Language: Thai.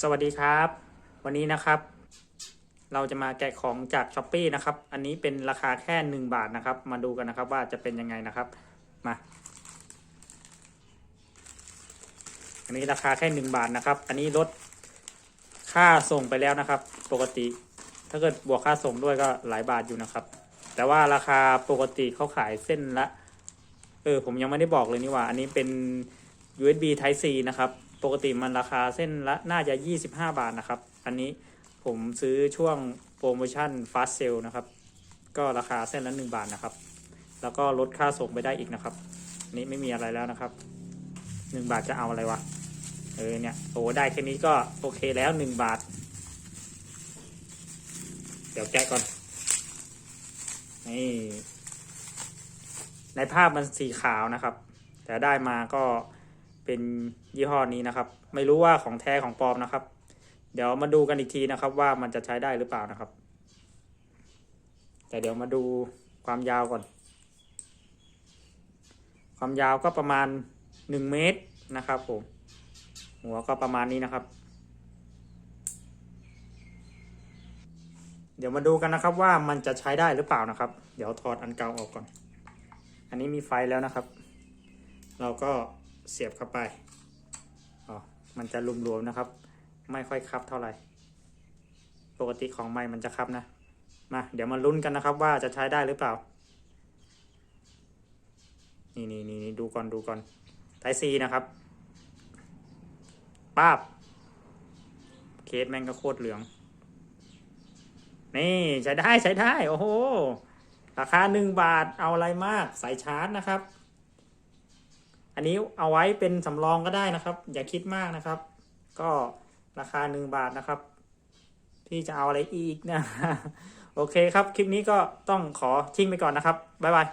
สวัสดีครับ วันนี้นะครับ เราจะมาแกะของจากช้อปปีนะครับ อันนี้เป็นราคาแค่หนึ่งบาทนะครับ มาดูกันนะครับว่าจะเป็นยังไงนะครับมา อันนี้ราคาแค่หนึ่งบาทนะครับ อันนี้ลดค่าส่งไปแล้วนะครับ ปกติ ถ้าเกิดบวกค่าส่งด้วยก็หลายบาทอยู่นะครับ แต่ว่าราคาปกติเขาขายเส้นละเออผมยังไม่ได้บอกเลยนี่ว่า อันนี้เป็น USB Type C นะครับ ปกติมันราคาเส้นละน่าจะ 25 บาทนะครับ อันนี้ผมซื้อช่วงโปรโมชั่น Fast Sale นะครับ ก็ราคาเส้นละ 1 บาทนะครับ แล้วก็ลดค่าส่งไปได้อีกนะครับนนี้ไม่มีอะไรแล้วนะครับ 1 บาทจะเอาอะไรวะ เออเนี่ยโอ้ได้แค่นี้ก็โอเคแล้ว 1 บาท เดี๋ยวแกะก่อน นี่ ในภาพมันสีขาวนะครับ แต่ได้มาก็ เป็นยี่ห้อนี้นะครับ ไม่รู้ว่าของแท้ของปลอมนะครับ เดี๋ยวมาดูกันอีกทีนะครับ ว่ามันจะใช้ได้หรือเปล่านะครับ แต่เดี๋ยวมาดูความยาวก่อน ความยาวก็ประมาณหนึ่งเมตรนะครับผมหัวก็ประมาณนี้นะครับ เดี๋ยวมาดูกันนะครับว่ามันจะใช้ได้หรือเปล่านะครับ เดี๋ยวถอดอันเก่าออกก่อน อันนี้มีไฟแล้วนะครับ เราก็ เสียบเข้าไปอ๋อมันจะรวมๆนะครับ ไม่ค่อยคับเท่าไหร่ ปกติของไม้มันจะคับนะ มา เดี๋ยวมาลุ้นกันนะครับ ว่าจะใช้ได้หรือเปล่า นี่นี่นี่ดูก่อนดูก่อนไทซีนะครับป้าบ เคสแม่งก็โคตรเหลือง นี่ใช้ได้ใช้ได้ โอ้โห ราคาหนึ่งบาทเอาอะไรมาก สายชาร์จนะครับ อันนี้เอาไว้เป็นสำรองก็ได้นะครับ อย่าคิดมากนะครับ ก็ราคาหนึ่งบาทนะครับพี่จะเอาอะไรอีกนะ โอเคครับ คลิปนี้ก็ต้องขอทิ้งไปก่อนนะครับ บ๊ายบาย